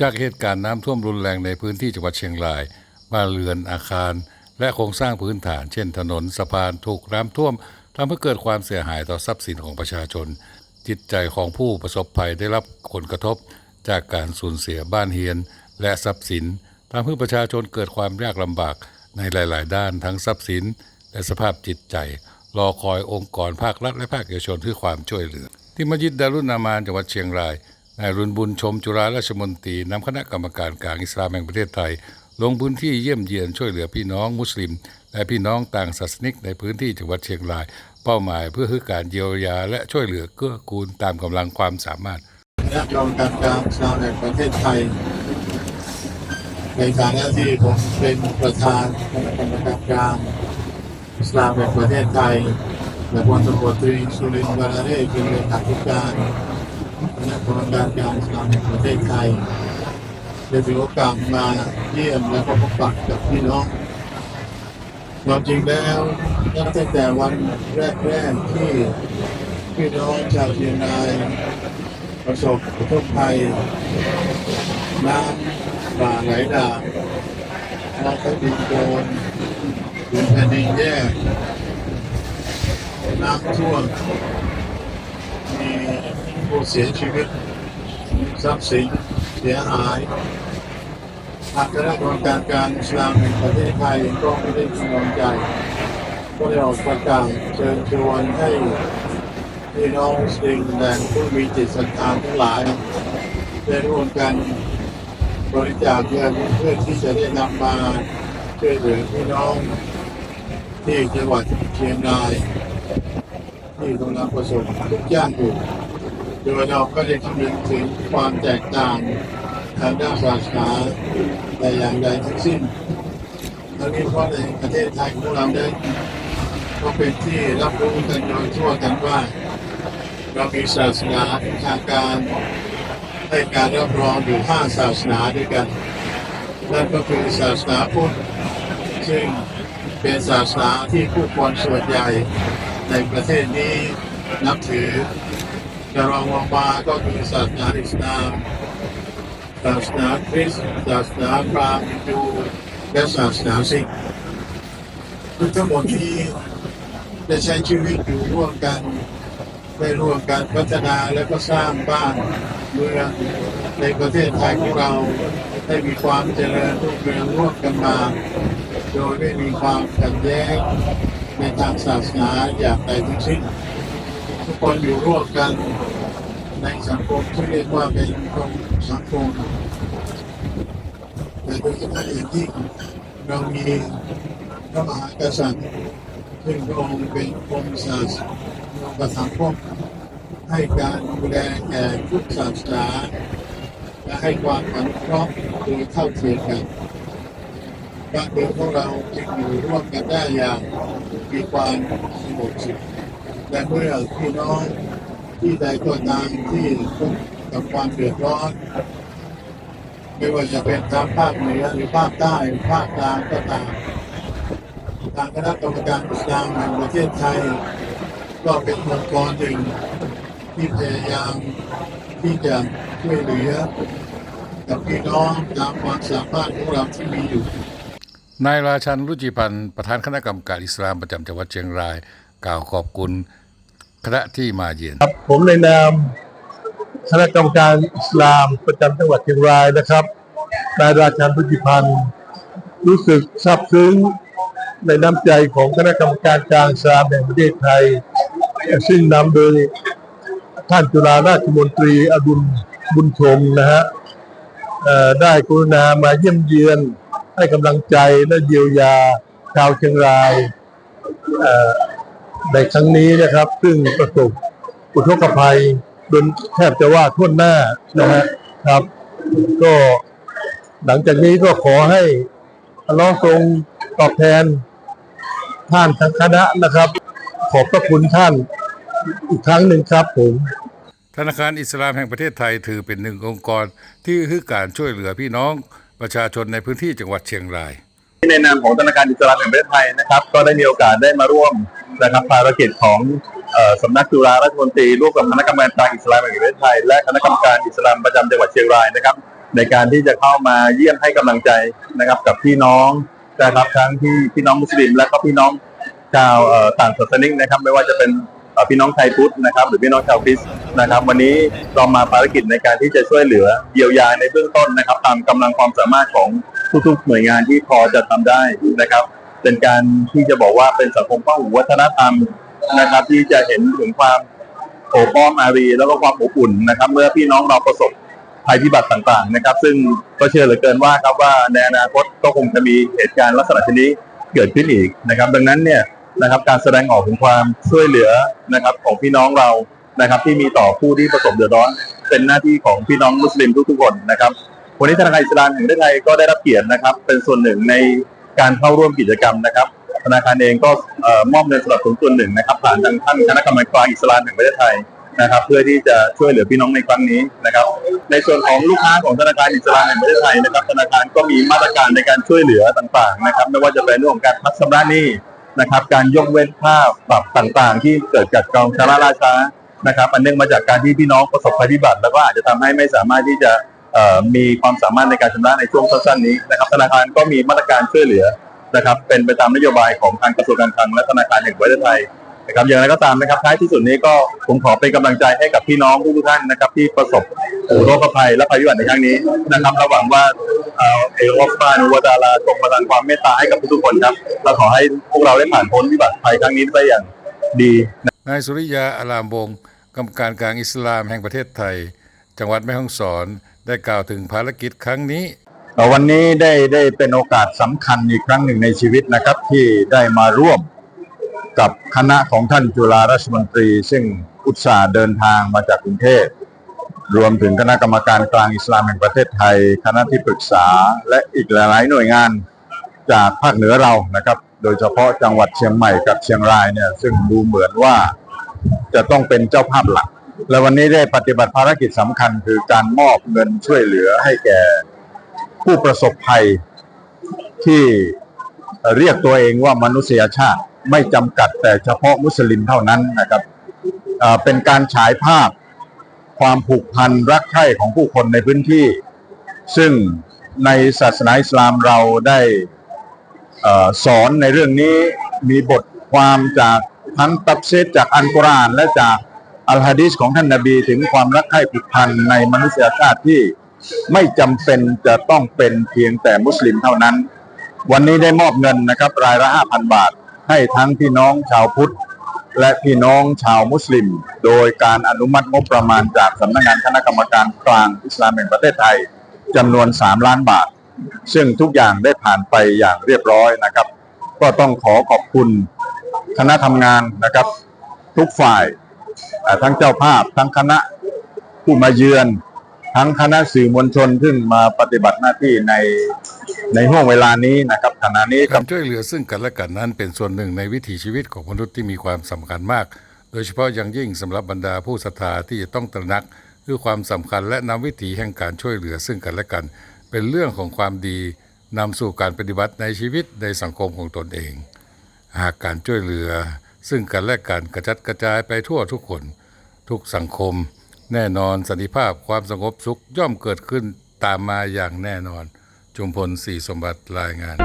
จากเหตุการณ์น้ำท่วมรุนแรงในพื้นที่จังหวัดเชียงรายบ้านเรือนอาคาร และโครงสร้างพื้นฐาน เช่น ถนนสะพานถูกน้ำท่วมทำให้เกิดความเสียหายต่อทรัพย์สินของประชาชน จิตใจของผู้ประสบภัยได้รับผลกระทบ จากการสูญเสียบ้านเฮียน และทรัพย์สินทำให้ประชาชนเกิดความยากลำบากในหลาย ๆ ด้านทั้งทรัพย์สิน และสภาพจิตใจ รอคอยองค์กรภาครัฐและภาคเอกชนเพื่อความช่วยเหลือ ที่มัสยิดดารุนนามานจังหวัดเชียงราย นายรุนบุญชมจุฬาราชมนตรีนำคณะกรรมการกลางอิสลามแห่งประเทศไทย ลงพื้นที่เยี่ยมเยียนช่วยเหลือพี่น้องมุสลิม และพี่น้องต่างศาสนิกในพื้นที่จังหวัดเชียงราย เป้าหมายเพื่อคือการเยียวยาและช่วยเหลือเกื้อกูลตามกำลังความสามารถคณะกรรมการกลางอิสลามแห่งประเทศไทย ในฐานะที่ผมเป็นประธานคณะกรรมการกลางอิสลามแห่งประเทศไทยและพลตำรวจตรีสุรินทร์วรเรศเป็นเลขาธิการ คณะกรรมการกางอิสลามแห่งประเทศไทยได้ถือโอกาสมาเยี่ยมและพบปะกับพี่น้องความจริงแล้วนับตั้งแต่วันแรกๆที่พี่น้องชาวเชียงรายประสบอุทกภัยน้ำป่าไหลหลากน้ำก็ดินโคลนดินแผ่นดินแยกน้ำท่วมมี ผู้เสียชีวิตทรัพย์สินเสียหายทางคณะกรรมการการอิสลามแห่งประเทศไทยก็ไม่ได้กำลังใจ ก็ได้ออกประกาศเชิญชวนให้พี่น้องสลิมและผู้มีจิตศรัทธาทั้งหลายได้ร่วมกันบริจาคเงินเพื่อที่จะได้นำมาช่วยเหลือพี่น้อง ที่จังหวัดเชียงราย ที่กำลังประสบทุกข์ยากอยู่ โดยเราก็ได้คำนึงถึงความแตกต่างทางด้านศาสนาแต่อย่างใดทั้งสิ้นทั้งนี้เพราะในประเทศไทยของเราได้ก็เป็นที่รับรู้กันโดยทั่วกันว่า เรามีศาสนาทางการให้การรับรองอยู่ห้าศาสนาด้วยกัน นั่นก็คือศาสนาพุทธซึ่งเป็นศาสนาที่ผู้คนส่วนใหญ่ในประเทศนี้นับถือ จะรองลงมาก็คือศาสนาอิสลามศาสนาคริสต์ศาสนาพราหมณ์ฮินดูและศาสนาซิกทั้งหมดนี้ได้ใช้ชีวิตอยู่ร่วมกันได้ร่วมกันพัฒนาและก็สร้างบ้านเมืองในประเทศไทยของเราได้มีความเจริญรุ่งเรืองร่วมกันมาโดยไม่มีความขัดแย้งในทางศาสนาอย่างใดทั้งสิ้น ทุกคนอยู่ร่วมกันในสังคมที่เรียกว่าเป็นสังคมแต่โดยเฉพาะอย่างยิ่งเรามีพระมหากษัตริย์ซึ่งพระองค์เป็นองค์ศาสนาประสังคมให้การดูแลแก่ทุกศาสนาและให้ความอนุเคราะห์โดยเท่าเทียมกันบ้านเมืองของเราจึงอยู่ร่วมกันได้อย่างมีความสงบสุข และเมื่อพี่น้องที่ใดก็ตามที่พบกับความเดือดร้อน ไม่ว่าจะเป็นทางภาคเหนือหรือภาคใต้ภาคกลางก็ตามทางคณะกรรมการอิสลามแห่งประเทศไทย ก็เป็นองค์กรหนึ่งที่พยายามที่จะช่วยเหลือกับพี่น้องตามความสามารถของเราที่มีอยู่นายราชันรุจิพันธ์ประธานคณะกรรมการอิสลามประจำจังหวัดเชียงราย กล่าวขอบคุณ คณะที่มาเยือนครับผมในนามคณะกรรมการอิสลามประจำจังหวัดเชียงรายนะครับนายราชันพุทธิพันธ์รู้สึกซาบซึ้งในน้ำใจของคณะกรรมการกลางสลามแห่งประเทศไทย ซึ่งนำโดยท่านจุฬาราชมนตรีอดุลบุญชมนะฮะได้กรุณามาเยี่ยมเยือนให้กำลังใจและเยียวยาชาวเชียงราย ในครั้งนี้นะครับ ซึ่งประสบอุทกภัยจนแทบจะว่าทั่วหน้านะฮะครับ ก็หลังจากนี้ก็ขอให้อัลเลอฮ์ทรงตอบแทนท่านทั้งคณะนะครับ ขอบพระคุณท่านอีกครั้งหนึ่งครับผมธนาคารอิสลามแห่งประเทศไทยถือเป็นหนึ่งองค์กรที่คือการช่วยเหลือพี่น้องประชาชนในพื้นที่จังหวัดเชียงราย ในนามของธนาคารอิสลามแห่งประเทศไทยนะครับ ก็ได้มีโอกาสได้มาร่วม นะครับภารกิจของสำนักจุฬาราชมนตรีร่วมกับคณะกรรมการกางอิสลามแห่งประเทศไทย และคณะกรรมการอิสลามประจำจังหวัดเชียงรายนะครับ ในการที่จะเข้ามาเยี่ยมให้กำลังใจนะครับ กับพี่น้องนะครับทั้งที่พี่น้องมุสลิม และก็พี่น้องชาวต่างศาสนิกนะครับ ไม่ว่าจะเป็นพี่น้องไทยพุทธนะครับ หรือพี่น้องชาวคริสต์นะครับ วันนี้เรามาภารกิจในการที่จะช่วยเหลือเยียวยาในเบื้องต้นนะครับ ตามกำลังความสามารถของทุกๆหน่วยงานที่พอจะทำได้นะครับ เป็นการที่จะบอกว่าเป็นสังคมพหุวัฒนธรรมนะครับ ที่จะเห็นถึงความโอบอ้อมอารี แล้วก็ความอบอุ่นนะครับ เมื่อพี่น้องเราประสบภัยพิบัติต่างๆนะครับ ซึ่งก็เชื่อเหลือเกินว่าครับว่าในอนาคตก็คงจะมีเหตุการณ์ลักษณะเช่นนี้เกิดขึ้นอีกนะครับ ดังนั้นเนี่ยนะครับการแสดงออกถึงความช่วยเหลือนะครับของพี่น้องเรานะครับ ที่มีต่อผู้ที่ประสบเดือดร้อน เป็นหน้าที่ของพี่น้องมุสลิมทุกๆคนนะครับวันนี้ธนาคารอิสลามแห่งประเทศไทยก็ได้รับเกียรตินะครับ เป็นส่วนหนึ่งใน การเข้าร่วมกิจกรรมนะครับธนาคารเองก็มอบเงินสนับสนุนส่วนหนึ่งนะครับผ่านทางท่านคณะกรรมการอิสลามแห่งประเทศไทยนะครับ เพื่อที่จะช่วยเหลือพี่น้องในครั้งนี้นะครับ ในส่วนของลูกค้าของธนาคารอิสลามแห่งประเทศไทยนะครับ ธนาคารก็มีมาตรการในการช่วยเหลือต่างๆนะครับ ไม่ว่าจะเป็นเรื่องของการพักชำระหนี้นะครับ การยกเว้นค่าปรับต่างๆ ที่เกิดจากกองชาระราชานะครับอันเนื่องมาจากการที่พี่น้องประสบภัยพิบัติแล้วก็อาจจะทำให้ไม่สามารถที่จะ มีความสามารถในการชำระในช่วงสั้นๆนี้นะครับธนาคารก็มีมาตรการช่วยเหลือนะครับ เป็นไปตามนโยบายของทางกระทรวงการคลังและธนาคารแห่งประเทศไทยนะครับอย่างไรก็ตามนะครับท้ายที่สุดนี้ก็ผมขอเป็นกำลังใจให้กับพี่น้องทุกท่านนะครับที่ประสบอุทกภัยและภัยพิบัติในครั้งนี้นะครับเราหวังว่าเอ่ออลอฟฟานูวาตาลาจงประทานความเมตตาให้กับทุกๆคนครับเราขอให้พวกเราได้ผ่านพ้นวิบัติภัยครั้งนี้ไปอย่างดีนายสุริยาอารามวงกรรมการกลางอิสลามแห่งประเทศไทย จังหวัดแม่ฮ่องสอน ได้กล่าวถึงภารกิจครั้งนี้ วันนี้ได้ได้เป็นโอกาสสำคัญอีกครั้งหนึ่งในชีวิตนะครับ ที่ได้มาร่วมกับคณะของท่านจุฬาราชมนตรี ซึ่งอุตส่าห์เดินทางมาจากกรุงเทพรวมถึงคณะกรรมการกลางอิสลามแห่งประเทศไทย คณะที่ปรึกษาและอีกหลายๆหน่วยงานจากภาคเหนือเรานะครับ โดยเฉพาะจังหวัดเชียงใหม่กับเชียงรายเนี่ยซึ่งดูเหมือนว่าจะต้องเป็นเจ้าภาพหลัก และวันนี้ได้ปฏิบัติภารกิจสำคัญคือการมอบเงินช่วยเหลือให้แก่ผู้ประสบภัยที่เรียกตัวเองว่ามนุษยชาติไม่จำกัดแต่เฉพาะมุสลิมเท่านั้นนะครับเป็นการฉายภาพความผูกพันรักใคร่ของผู้คนในพื้นที่ ซึ่งในศาสนาอิสลามเราได้สอนในเรื่องนี้มีบทความจากทั้งตับเซตจากอันกุรานและจาก อัลฮะดีษของท่านนาบีถึงความรักใคร่ผูกพันในมนุษยชาติที่ไม่จำเป็นจะต้องเป็นเพียงแต่มุสลิมเท่านั้น วันนี้ได้มอบเงินนะครับ รายละ5,000บาท ให้ทั้งพี่น้องชาวพุทธ และพี่น้องชาวมุสลิม โดยการอนุมัติงบประมาณจากสำนักงานคณะกรรมการกลางอิสลามแห่งประเทศไทยจำนวน 3 ล้านบาท ซึ่งทุกอย่างได้ผ่านไปอย่างเรียบร้อยนะครับ ก็ต้องขอขอบคุณคณะทำงานนะครับ ทุกฝ่าย ทั้งเจ้าภาพ ทั้งคณะผู้มาเยือน ทั้งคณะสื่อมวลชนซึ่งมาปฏิบัติหน้าที่ในในห่วงเวลานี้นะครับขณะนี้การช่วยเหลือซึ่งกันและกันนั้นเป็นส่วนหนึ่งในวิถีชีวิตของมนุษย์ที่มีความสำคัญมาก โดยเฉพาะอย่างยิ่งสำหรับบรรดาผู้ศรัทธาที่จะต้องตระหนักคือความสำคัญและนำวิถีแห่งการช่วยเหลือซึ่งกันและกัน เป็นเรื่องของความดีนำสู่การปฏิบัติในชีวิตในสังคมของตนเอง หากการช่วยเหลือ ซึ่งกันและกันกระจัดกระจายไปทั่วทุกคน ทุกสังคม แน่นอนสันติภาพความสงบสุขย่อมเกิดขึ้นตามมาอย่างแน่นอน จุมพลสีสมบัติรายงาน